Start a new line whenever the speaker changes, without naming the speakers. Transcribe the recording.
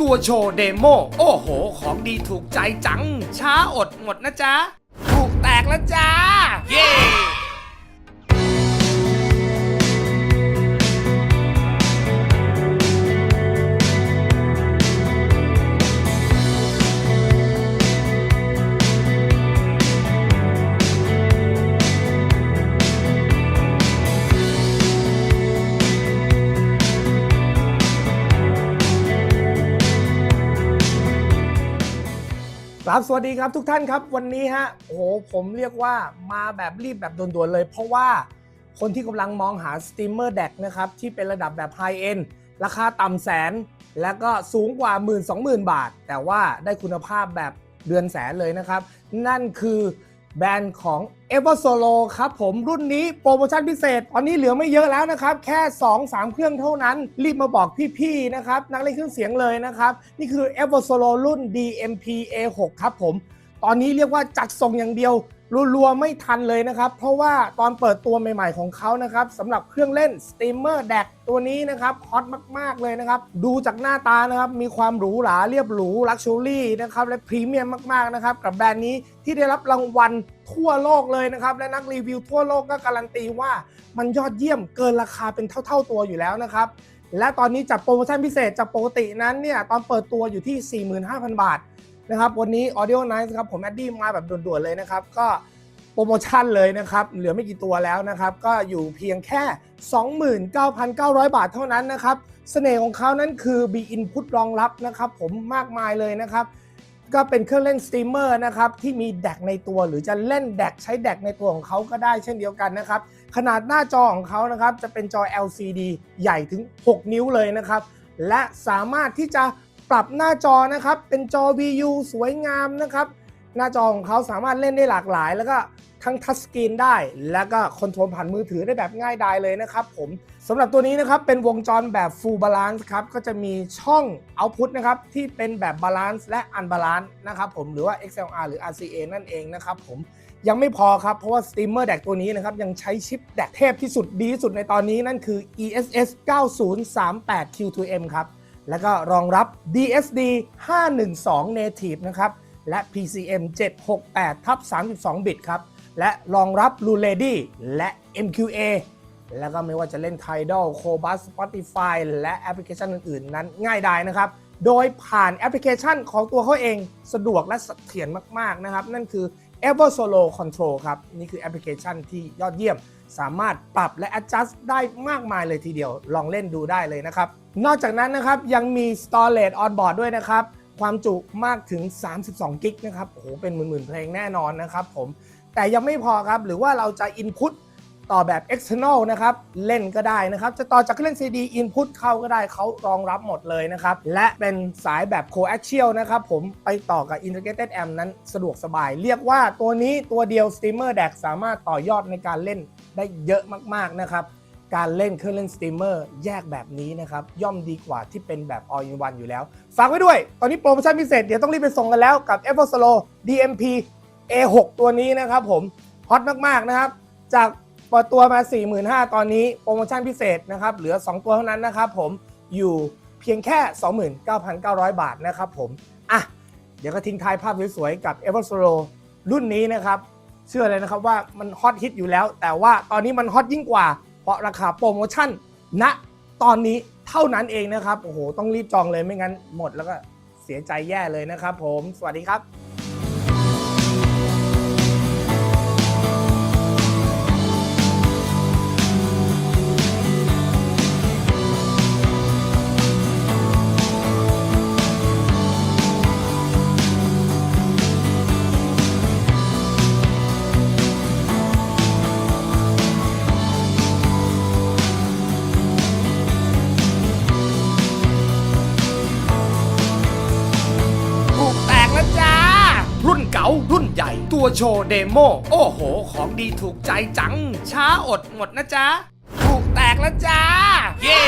ตัวโชว์เดโมโอ้โห ของดีถูกใจจัง ช้าอดหมดนะจ๊ะ
ครับสวัสดีครับทุกท่านครับวันนี้ฮะโอ้โหผมเรียกว่ามาแบบรีบแบบด่วนๆเลย เพราะว่าคนที่กำลังมองหาสตรีมเมอร์แดกนะครับที่เป็นระดับแบบไฮเอ็นราคาต่ำแสน แล้วก็สูงกว่า 1 2 0 0 0 0 บาท แต่ว่าได้คุณภาพแบบเดือนแสนเลยนะครับ นั่นคือ แบรนด์ของ e v e r Solo ครับผมรุ่นนี้โปรโมชั่นพิเศษ ตอนนี้เหลือไม่เยอะแล้วนะครับ แค่ 2-3 เครื่องเท่านั้น รีบมาบอกพี่ๆนะครับ นักเล่นเครื่องเสียงเลยนะครับ นี่คือ e v e r Solo รุ่น DMP A6 ครับผม ตอนนี้เรียกว่าจัดส่งอย่างเดียว รัวๆไม่ทันเลยนะครับ เพราะว่าตอนเปิดตัวใหม่ๆของเขานะครับสำหรับเครื่องเล่น Steamer DAC ตัวนี้นะครับฮอตมากๆเลยนะครับ ดูจากหน้าตานะครับ มีความหรูหราเรียบหรูลักชัวรี่นะครับ และพรีเมียมมากๆนะครับ กับแบรนด์นี้ที่ได้รับรางวัลทั่วโลกเลยนะครับ และนักรีวิวทั่วโลกก็การันตีว่ามันยอดเยี่ยมเกินราคาเป็นเท่า ๆตัวอยู่แล้วนะครับ และตอนนี้จัดโปรโมชั่นพิเศษจากปกตินั้นเนี่ยตอนเปิดตัวอยู่ที่ 45,000 บาท นะครับ วันนี้ Audio Nice ครับผมแอดดี้มาแบบด่วนๆเลยนะครับ ก็โปรโมชั่นเลยนะครับ เหลือไม่กี่ตัวแล้วนะครับ ก็อยู่เพียงแค่ 29,900 บาทเท่านั้นนะครับเสน่ห์ของเขานั้นคือ B Input รองรับนะครับ ผมมากมายเลยนะครับ ก็เป็นเครื่องเล่นสตรีมเมอร์นะครับ ที่มีแดกในตัวหรือจะเล่นแดกใช้แดกในตัวของเขาก็ได้เช่นเดียวกันนะครับ ขนาดหน้าจอของเขานะครับ จะเป็นจอ LCD ใหญ่ถึง 6 นิ้วเลยนะครับ และสามารถที่จะ ปรับหน้าจอนะครับ เป็นจอ VU สวยงามนะครับ หน้าจอของเขาสามารถเล่นได้หลากหลาย แล้วก็ทั้งทัชสกรีนได้ แล้วก็คอนโทรลผ่านมือถือได้แบบง่ายดายเลยนะครับผมสำหรับตัวนี้นะครับเป็นวงจรแบบ Full Balance ครับก็จะมีช่อง Output นะครับที่เป็นแบบ Balance และ Unbalance นะครับผมหรือว่า XLR หรือ RCA นั่นเองนะครับผมยังไม่พอครับ เพราะว่า Steamer DAC ตัวนี้นะครับ ยังใช้ชิปแดกเทพที่สุดดีที่สุดในตอนนี้นั่นคือ ESS 9038 Q2M ครับ แล้วก็รองรับ DSD 512 Native นะครับ และ PCM 768ทับ32 บิตครับ และรองรับ r u l e d y และ MQA แล้วก็ไม่ว่าจะเล่น Tidal, Cobus, Spotify และแอปพลิเคชันอื่นๆ นั้นง่ายดายนะครับ โดยผ่านแอปพลิเคชันของตัวเขาเองสะดวกและเสถียรมาก ๆ นะครับ นั่นคือ Ever Solo Control ครับ นี่คือแอปพลิเคชันที่ยอดเยี่ยม สามารถปรับและ adjust ได้มากมายเลยทีเดียว ลองเล่นดูได้เลยนะครับ นอกจากนั้นนะครับยังมี storage on board ด้วยนะครับ ความจุมากถึง 32 กิกนะครับ โอ้โห เป็นหมื่นๆเพลงแน่นอนนะครับผม แต่ยังไม่พอครับ หรือว่าเราจะ input ต่อแบบ external นะครับ เล่นก็ได้นะครับ จะต่อจากเครื่อง CD input เข้าก็ได้เขารองรับหมดเลยนะครับ และเป็นสายแบบ coaxial นะครับ ผมไปต่อกับ integrated amp นั้นสะดวกสบาย เรียกว่าตัวนี้ตัวเดียว streamer DAC สามารถต่อยอดในการเล่นได้เยอะมาก ๆ นะครับ การเล่นเครื่องเล่นสตรีมเมอร์แยกแบบนี้นะครับ ย่อมดีกว่าที่เป็นแบบ all in one อยู่แล้ว ฝากไว้ด้วย ตอนนี้โปรโมชั่นพิเศษเดี๋ยวต้องรีบไปส่งกันแล้วกับ e v e r s l o DMP A6 ตัวนี้นะครับผมฮอตมากๆนะครับจาก เปิดตัวมา 45,000 ตอนนี้โปรโมชั่นพิเศษนะครับเหลือ 2 ตัวเท่านั้นนะครับผมอยู่เพียงแค่ 29,900 บาทนะครับผมอะเดี๋ยวก็ทิ้งท้ายภาพสวยๆกับ e v e r s l o รุ่นนี้นะครับ เชื่อเลยนะครับว่ามันฮอตฮิตอยู่แล้ว แต่ว่าตอนนี้มันฮอตยิ่งกว่า เพราะราคาโปรโมชั่นณตอนนี้เท่านั้นเองนะครับ โอ้โห ต้องรีบจองเลยไม่งั้นหมดแล้วก็เสียใจแย่เลยนะครับผม สวัสดีครับ
รุ่นใหญ่ ตัวโชว์เดโม โอ้โห ของดีถูกใจจัง ช้าอดหมดนะจ๊ะ ถูกแตกแล้วจ้า เย้